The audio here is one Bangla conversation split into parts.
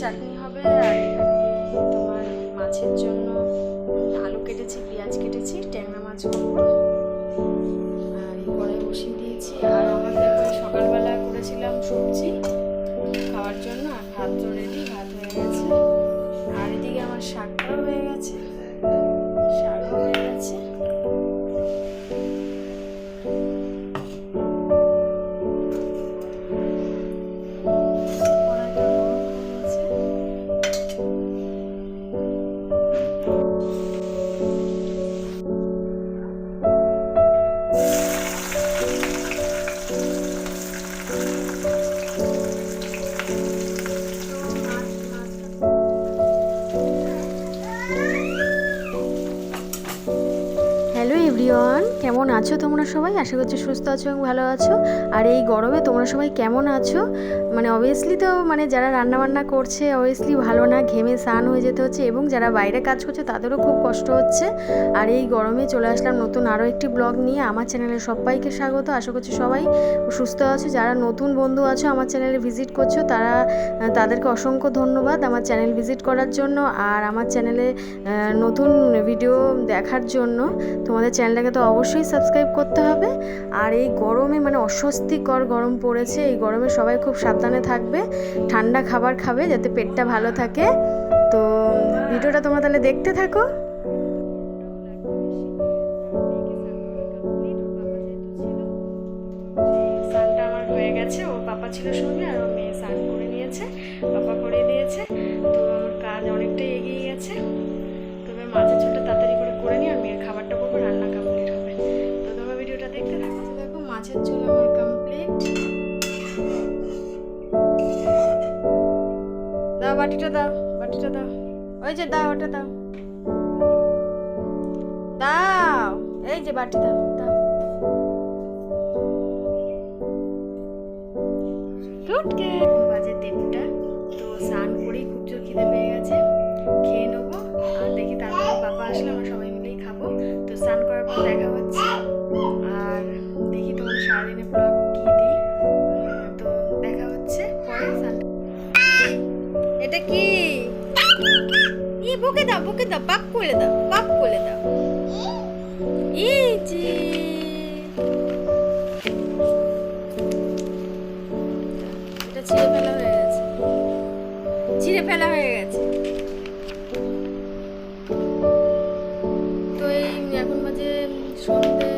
চাটনি হবে আর এখানে তোমার মাছের জন্য আলু কেটেছি, পেঁয়াজ কেটেছি, ট্যাংরা মাছ আর এই কড়াই বসিয়ে দিয়েছি। আর আমাদের সকালবেলা করেছিলাম সবজি খাওয়ার জন্য, আর ভাত তো রেডি ভাত হয়ে গেছে। আর এদিকে আমার শাকটাও হয়ে গেছে। কেমন আছো তোমরা সবাই? আশা করছি সুস্থ আছো এবং ভালো আছো। আর এই গরমে তোমরা সবাই কেমন আছো? মানে অবভিয়াসলি তো মানে যারা রান্নাবান্না করছে অবভিয়াসলি ভালো না, ঘেমে স্নান হয়ে যেতে হচ্ছে এবং যারা বাইরে কাজ করছে তাদেরও খুব কষ্ট হচ্ছে। আর এই গরমে চলে আসলাম নতুন আরও একটি ব্লগ নিয়ে। আমার চ্যানেলে সবাইকে স্বাগত। আশা করছি সবাই সুস্থ আছো। যারা নতুন বন্ধু আছো, আমার চ্যানেলে ভিজিট করছ, তারা তাদেরকে অসংখ্য ধন্যবাদ আমার চ্যানেল ভিজিট করার জন্য। আর আমার চ্যানেলে নতুন ভিডিও দেখার জন্য তোমাদের চ্যানেলটাকে তো অবশ্যই সাবস্ক্রাইব করতে হবে। আর এই গরমে মানে অস্বস্তিকর গরম পড়েছে, এই গরমে সবাই খুব সাবধানে থাকবে, ঠান্ডা খাবার খাবে যাতে পেটটা ভালো থাকে। তো ভিডিওটা তোমরা তাহলে দেখতে থাকো। গেছে, ওর পাপা ছিল সঙ্গে আর মেয়ে স্নান করে নিয়েছে, পাপা করে দিয়েছে। তো কাজ অনেকটাই এগিয়ে গেছে। বাটিটা দাও বাটিটা দাও। ওই যে দাও, ওটা দাও। দাও, এই যে বাটি দাও। দাও টুটকে বাজে দেড়টা তো স্নান করেই খুব জোর খিদে পেয়ে গেছে। খেয়ে নেব, আর দেখি তারপরে বাবা আসলে আমরা সবাই মিলেই খাব। তো স্নান করার পর দেখা হচ্ছে। আর দেখি তোমাদের সারাদিনে ব্লগ এটা কি? ই বুকে দাও বুকে দাও পাপ করে দাও পাপ করে দাও। যে। এটা ছিঁড়ে ফেলা হয়ে গেছে। ছিঁড়ে ফেলা হয়ে গেছে। তো এই এখন বাজে সন্ধে।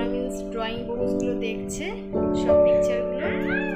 ওরা মিন্স ড্রয়িং বুকসগুলো দেখছে সব পিকচারগুলো